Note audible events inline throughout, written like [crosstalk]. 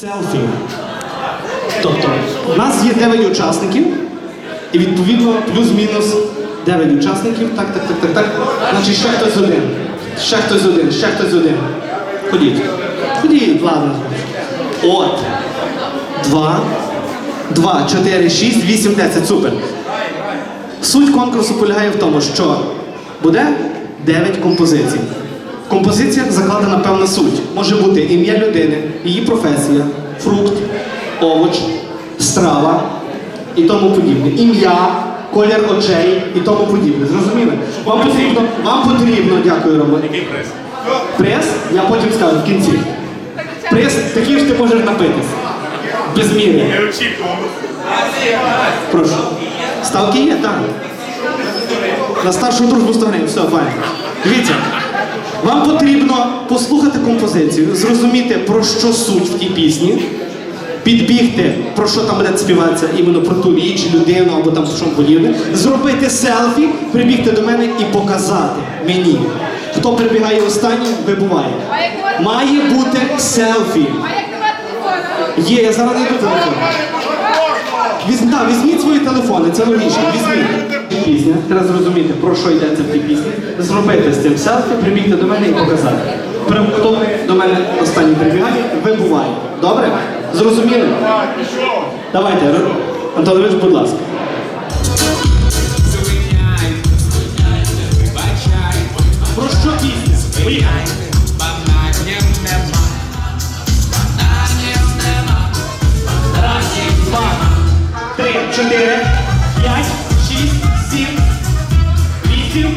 Селфі. Тобто, у нас є 9 учасників, і відповідно плюс-мінус 9 учасників. Так, так, так, так, так. Значить, ще хтось один. Ще хтось один, ще хтось один. Ходіть. Ходіть, ладно. От. Два. Два, чотири, шість, вісім, десять. Супер. Суть конкурсу полягає в тому, що буде 9 композицій. В композиціях закладена певна суть. Може бути ім'я людини, її професія, фрукт, овоч, страва і тому подібне. Ім'я, колір очей і тому подібне. Зрозуміли? Вам потрібно, вам потрібно, дякую, Роман. Приз, я потім скажу в кінці. Приз такий ж ти можеш напитись. Без міри. Прошу. Ставки є, так. На старшу дружбу 100 гривень, все, файно. Дивіться, вам потрібно послухати композицію, зрозуміти, про що суть в тій пісні, підбігти, про що там буде співатися, іменно про ту річ, людину або там що подібне, зробити селфі, прибігти до мене і показати мені. Хто прибігає останнім, вибуває. Має бути селфі. Є, я зараз знайду телефон. Візь, да, візьміть свої телефони, це логічно. Візьміть. Пісня, треба зрозуміти, про що йдеться в тій пісні. Зробити з цим селфі, прибігти до мене і показати. Хто до мене останній прибігає, вибуває. Добре? Зрозуміли? Давайте, Антонович, будь ласка. Чотири, п'ять, шість, сім, вісім,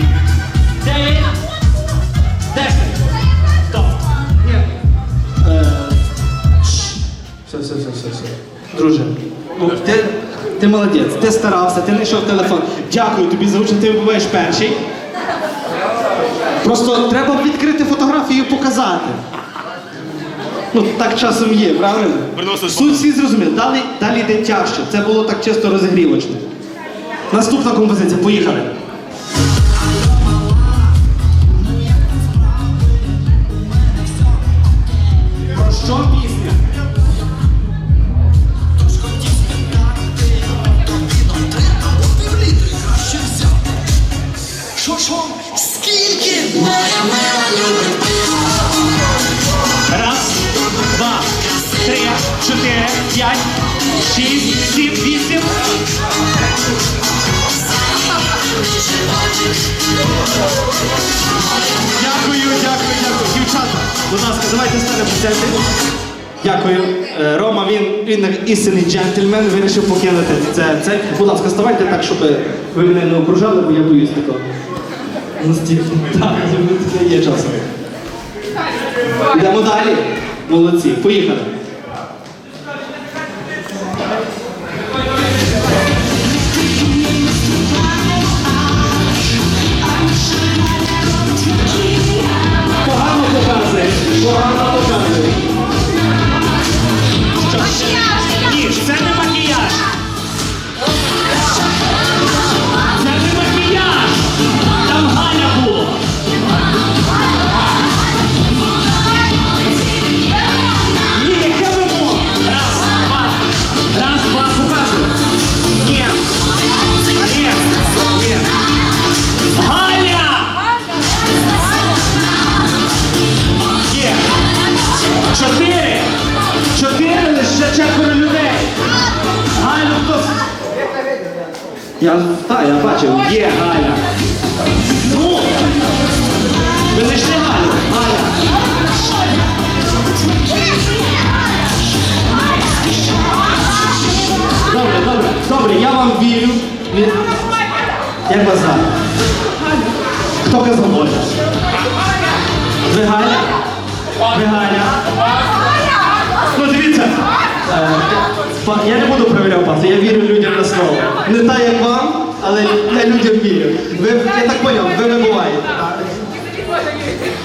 дев'ять, десять. Стоп. Е. Все, все, все, все, все. Друже, ну, ти, ти молодець, ти старався, ти знайшов телефон. Дякую тобі за участь, ти вибуваєш перший. Просто треба відкрити фотографію і показати. Ну, так часом є, правильно? Приносить Суть всі зрозуміли. Далі, далі йде тяжче. Це було так чисто розігрівочне. Наступна композиція. Поїхали. Дякую, дякую, дякую. Дівчата, будь ласка, давайте станемо в. Дякую. Е, Рома, він, він істинний джентльмен, вирішив покинути це. це. Будь ласка, ставайте так, щоб ви мене не окружали, бо я боюсь такого. Так, є часом. Йдемо далі. Молодці. Поїхали. one. Чотири. Чотири лише четверо людей. Галю хто? Я, та, я бачив, є Галя. Ну, ви не йшли Галю? Галя. Добре, добре, добре, я вам вірю. Ві- Як вас звати? Хто казав Оля? Ви Галя? Ви Галя? Я не буду перевіряти вас, я вірю людям на слово. Не так, як вам, але я людям вірю. Ви, я так поняв, ви вибуваєте.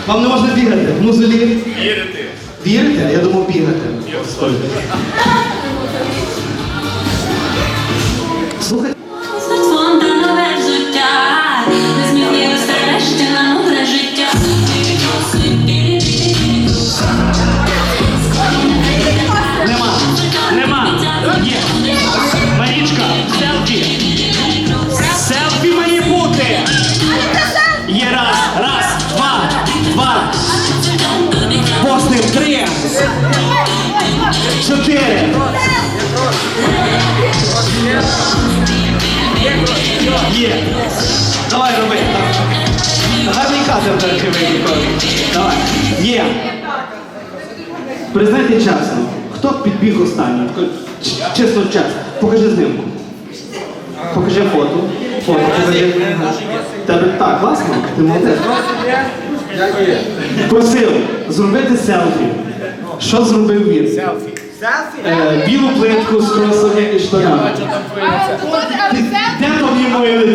Вам не можна бігати. В музолі. Вірити. Вірите? Я думав бігати. Господи. Слухайте. Смартфон нове життя, не змінилося решті на нове життя. Є. Давай роби. Гарний кадр так Ніколи. Давай. Є. Признайте чесно, хто підбіг останній? Чесно час. Покажи знімку. Покажи фото. Фото покажи. Тебе так, класно? Ти молодець. Просив зробити селфі. Що зробив він? Селфі. Е, білу плитку з кросами і штанами. Є моє Ні,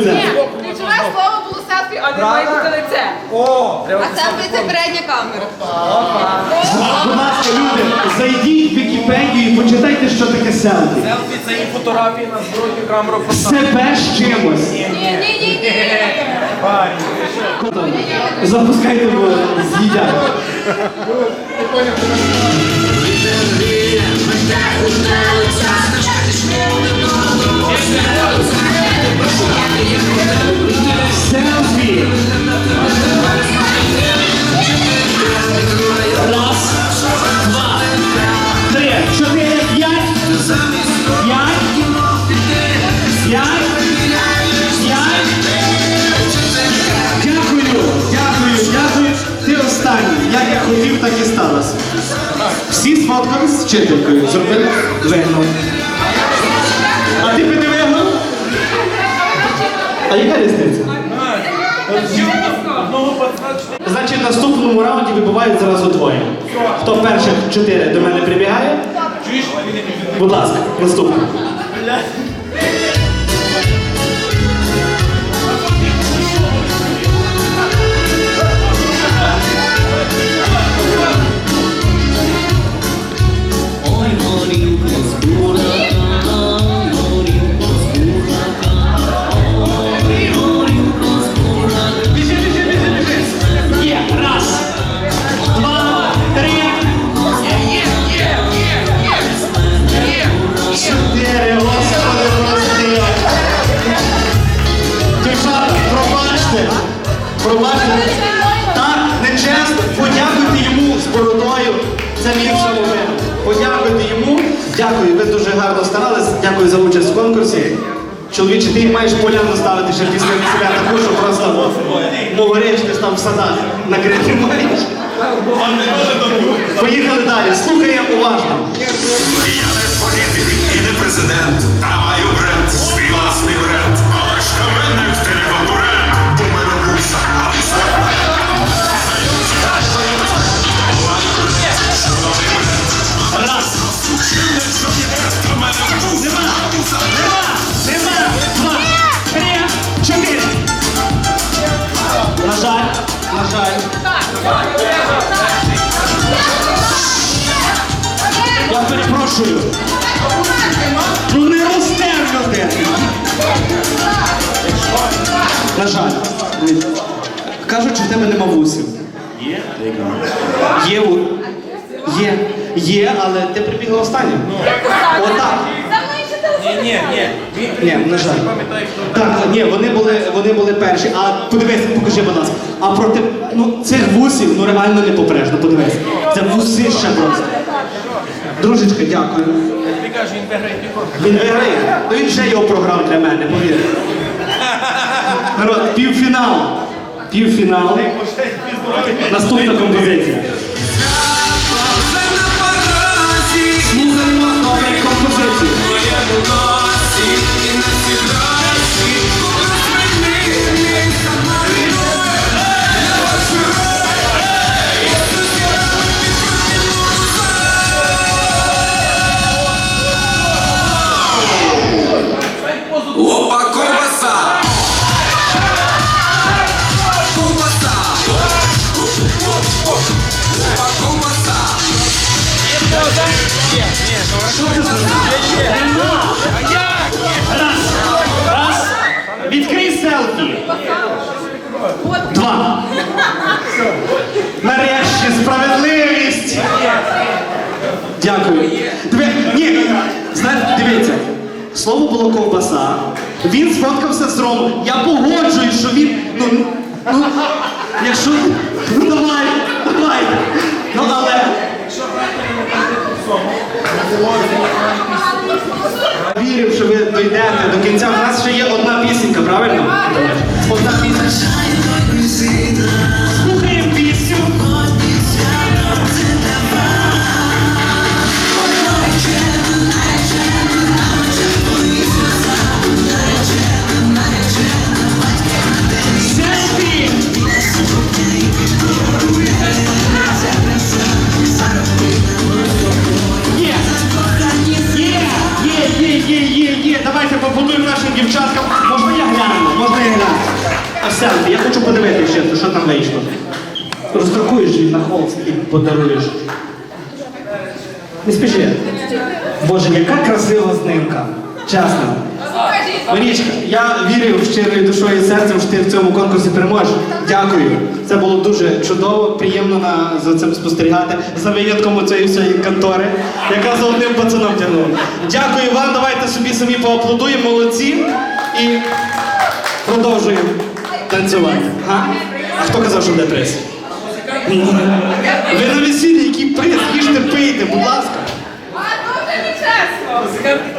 ключове слово було селфі, а не має бути лице. А селфі це передня камера. Будь ласка, люди, зайдіть в Вікіпедію і почитайте, що таке селфі. Селфі це і фотографії на зворотню камеру фото. Себе з чимось. Ні, ні, ні, ні. Запускайте, бо з'їдять. Селфі. Раз, так і сталося. Всі сфоткались з вчителькою. Зробили вигнав. А яка різниця? Значить, в наступному раунді вибувають зразу двоє. Хто перших чотири до мене прибігає? Будь ласка, наступний. Пробачте. Так, нечесно. Подякуйте йому з бородою. Це мій момент. Подякуйте йому. Дякую, ви дуже гарно старались. Дякую за участь в конкурсі. Чоловіче, ти маєш поляну ставити ще після весіля таку, що просто могориш, ти ж там в садах накрити маєш. Поїхали далі. Слухаємо уважно. Я не політик і не президент, та маю бренд, свій власний бренд. Але кавенник ти не Я перепрошую. Ну не розтер людину. На жаль. Кажуть, що в тебе нема вусів. Є? Є. у- Є. Є, але ти прибігла останнім. Отак. Ще телефон. Ні, ні, він Ні, на жаль. пам'ятає, хто. Так, ні, вони були, вони були перші. А подивись, покажи, будь ласка. А проти ну, цих вусів ну реально не попреш, ну подивись. Це вусище просто. Дружечка, дякую. Ти кажеш, він виграє. Він виграє. Ну він вже його програв для мене, повір. [laughs] Народ, півфінал. Півфінал. Наступна композиція. Раз. Раз. Відкрий селфі. Два. Нарешті справедливість. Дякую. Ні, дивіться. Слово було ковбаса. Він сфоткався з Ромом. Я погоджуюсь, що він. Ну, ну, якщо. Ну давай, давай. Ну але. Він вірив, що ви дійдете до кінця. У нас ще є одна пісенька, правильно? Одна пісенька. Дівчаткам. Можна я гляну? Можна я гляну? А селфі, я хочу подивитися, ще, що там вийшло. Роздрукуєш її на холст і подаруєш. Не спіши. Боже, яка красива знимка. Чесно. Марічка, я вірю щирою душою і серцем, що ти в цьому конкурсі переможеш. Дякую. Це було дуже чудово, приємно на, за цим спостерігати. За винятком цієї всієї контори, яка за одним пацаном тягнула. Дякую вам, давайте собі самі поаплодуємо, молодці. І продовжуємо танцювати. Га? А хто казав, що буде приз? Ви на весіллі, який приз? Їжте, пийте, будь ласка. А, ну це.